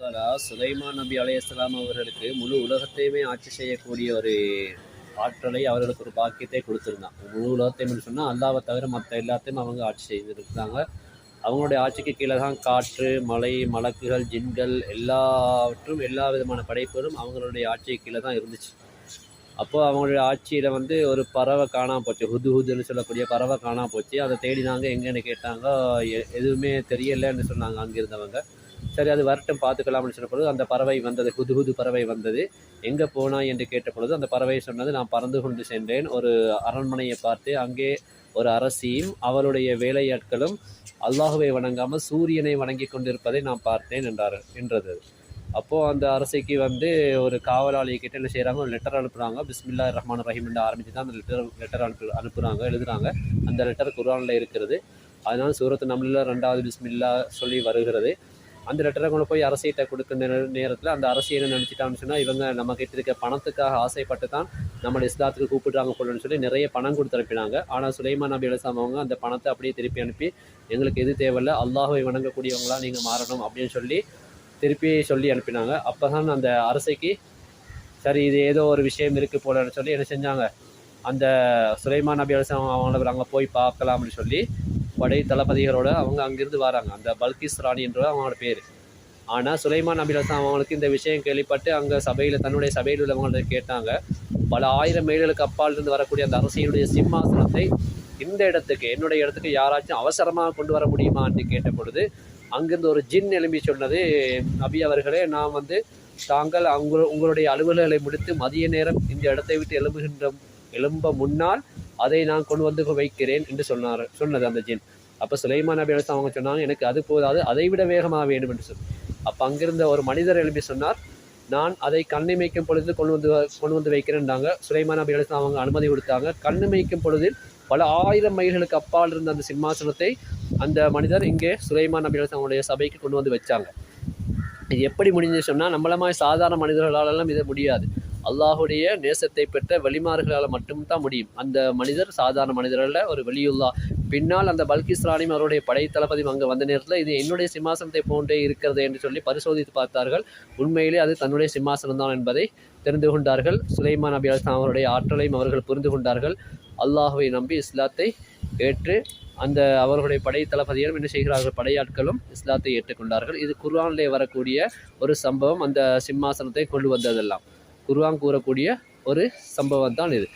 தாலா சுலைமான் நபி அலையாஸ்லாம் அவர்களுக்கு முழு உலகத்தையுமே ஆட்சி செய்யக்கூடிய ஒரு ஆற்றலை அவர்களுக்கு ஒரு பாக்கியத்தை கொடுத்துருந்தான். முழு உலகத்தையும் சொன்னால் அல்லாவை தவிர மற்ற எல்லாத்தையும் அவங்க ஆட்சி செய்திருக்காங்க அவங்களுடைய ஆட்சிக்கு கீழே தான் காற்று மலை மலக்குகள் ஜின்கள் எல்லாவற்றும் எல்லா விதமான படைப்புகளும் அவங்களுடைய ஆட்சிக்கு கீழே தான் இருந்துச்சு. அப்போது அவங்களுடைய ஆட்சியில் வந்து ஒரு பறவை காணாம போச்சு. ஹுது ஹுதுன்னு சொல்லக்கூடிய பறவை காணாம போச்சு. அதை தேடினாங்க. எங்கேன்னு கேட்டாங்க. எ- எதுவுமே தெரியலைன்னு சொன்னாங்க அங்கே இருந்தவங்க சரி அது வரட்டும் பார்த்துக்கலாம்னு சொன்ன பொழுது அந்த பறவை வந்தது புது புது பறவை வந்தது. எங்கே போனா என்று கேட்ட பொழுது அந்த பறவை சொன்னது நான் பறந்து கொண்டு சென்றேன். ஒரு அரண்மனையை பார்த்து அங்கே ஒரு அரசியும் அவருடைய வேலையாட்களும் அல்லாஹுவை வணங்காமல் சூரியனை வணங்கி கொண்டிருப்பதை நான் பார்த்தேன் என்றார் என்றது. அப்போது அந்த அரசிக்கு வந்து ஒரு காவலாளி கிட்ட என்ன செய்கிறாங்க ஒரு லெட்டர் அனுப்புகிறாங்க பிஸ்மில்லா ரஹ்மான் ரஹீம் என்று ஆரம்பித்து தான் அந்த லெட்டர் லெட்டர் அனுப்பு அனுப்புகிறாங்க எழுதுகிறாங்க அந்த லெட்டர் குரானில் இருக்கிறது. அதனால் சூரத்து நம்மளில் ரெண்டாவது பிஸ்மில்லா சொல்லி வருகிறது. அந்த லெட்டரை கொண்டு போய் அரசியிட்ட கொடுக்க நேரத்தில் அந்த அரசு என்ன நினச்சிட்டான்னு சொன்னால் இவங்க நம்ம கிட்ட இருக்க பணத்துக்காக ஆசைப்பட்டு தான் நம்மளை இஸ்லாத்துக்கு கூப்பிடுறாங்க போலன்னு சொல்லி நிறைய பணம் கொடுத்து அனுப்பினாங்க. ஆனால் சுலைமான் நபி அலிஸ்லாம் அவங்க அந்த பணத்தை அப்படியே திருப்பி அனுப்பி எங்களுக்கு எது தேவையில்ல அல்லாஹை வணங்கக்கூடியவங்களாம் நீங்கள் மாறணும் அப்படின்னு சொல்லி திருப்பி சொல்லி அனுப்பினாங்க. அப்போ தான் அந்த அரசைக்கு சரி இது ஏதோ ஒரு விஷயம் இருக்குது போலன்னு சொல்லி என்ன செஞ்சாங்க. அந்த சுலைமான் நபி அலிஸ்லாம் அவங்கள அங்கே போய் பார்க்கலாம்னு சொல்லி படை தளபதிகளோட அவங்க அங்கிருந்து வராங்க. அந்த பல்கிஸ் ராணி என்ற அவங்களோட பேர். ஆனால் சுலைமான் நபி அவங்களுக்கு இந்த விஷயம் கேள்விப்பட்டு அங்கே சபையில் தன்னுடைய சபையில் உள்ளவங்கள்ட்ட கேட்டாங்க. பல ஆயிரம் மைல்களுக்கு அப்பாலிருந்து வரக்கூடிய அந்த அரசியலுடைய சிம்மாசனத்தை இந்த இடத்துக்கு என்னுடைய இடத்துக்கு யாராச்சும் அவசரமாக கொண்டு வர முடியுமான்னு கேட்ட பொழுது அங்கிருந்து ஒரு ஜின் எழும்பி சொன்னது நபி அவர்களே நான் வந்து தாங்கள் அங்கு உங்களுடைய அலுவல்களை முடித்து மதிய நேரம் இந்த இடத்தை விட்டு எழும்புகின்ற எழும்ப முன்னால் அதை நான் கொண்டு வந்து வைக்கிறேன் என்று சொன்னார் சொன்னது அந்த ஜின். அப்போ சுலைமான் நபி அலிஸ்லாம் அவங்க சொன்னாங்க எனக்கு அது போதாது அதை விட வேகமாக வேண்டும் என்று சொல்லி. அப்போ அங்கிருந்த ஒரு மனிதர் எழுப்பி சொன்னார் நான் அதை கண்ணிமைக்கும் பொழுது கொண்டு வந்து கொண்டு வந்து வைக்கிறேன்டாங்க. சுலைமான் நபி அலிஸ்லாம் அவங்க அனுமதி கொடுத்தாங்க. கண்ணிமைக்கும் பொழுதில் பல ஆயிரம் மைல்களுக்கு அப்பால் இருந்த அந்த சிம்மாசனத்தை அந்த மனிதர் இங்கே சுலைமான் நபி அலிஸ்லாம் அவங்களுடைய சபைக்கு கொண்டு வந்து வச்சாங்க. இது எப்படி முடிஞ்சு சொன்னால் நம்மள மாதிரி சாதாரண மனிதர்களாலெல்லாம் இதை முடியாது. அல்லாஹுடைய நேசத்தை பெற்ற வெளிமார்களால் மட்டும்தான் முடியும். அந்த மனிதர் சாதாரண மனிதர்கள ஒரு வெளியுல்லா பின்னால் அந்த பல்கிஸ் ராணியும் அவருடைய படை அங்கே வந்த நேரத்தில் இது என்னுடைய சிம்மாசனத்தை போன்றே இருக்கிறது என்று சொல்லி பரிசோதித்து பார்த்தார்கள். உண்மையிலே அது தன்னுடைய சிம்மாசனம் தான் என்பதை தெரிந்து கொண்டார்கள். சுலைமான் நபி அலிஸ்லாம் அவருடைய ஆற்றலையும் அவர்கள் புரிந்து கொண்டார்கள். அல்லாஹுவை நம்பி இஸ்லாத்தை ஏற்று அந்த அவர்களுடைய படை தளபதிகளும் என்ன செய்கிறார்கள்? படையாட்களும் இஸ்லாத்தை ஏற்றுக்கொண்டார்கள். இது குர்ஆனிலே வரக்கூடிய ஒரு சம்பவம். அந்த சிம்மாசனத்தை கொண்டு வந்ததெல்லாம். குருவான் கூறக்கூடிய ஒரு சம்பவம் தான் இது.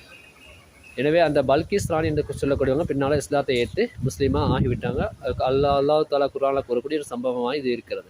எனவே அந்த பல்கிஸ் ராணி என்று சொல்லக்கூடியவங்க பின்னால் இஸ்லாத்தை ஏற்று முஸ்லீமாக ஆகிவிட்டாங்க. அதுக்கு அல்லா அல்லாஹ் தாலா குரானில் கூறக்கூடிய ஒரு சம்பவமாக இது இருக்கிறது.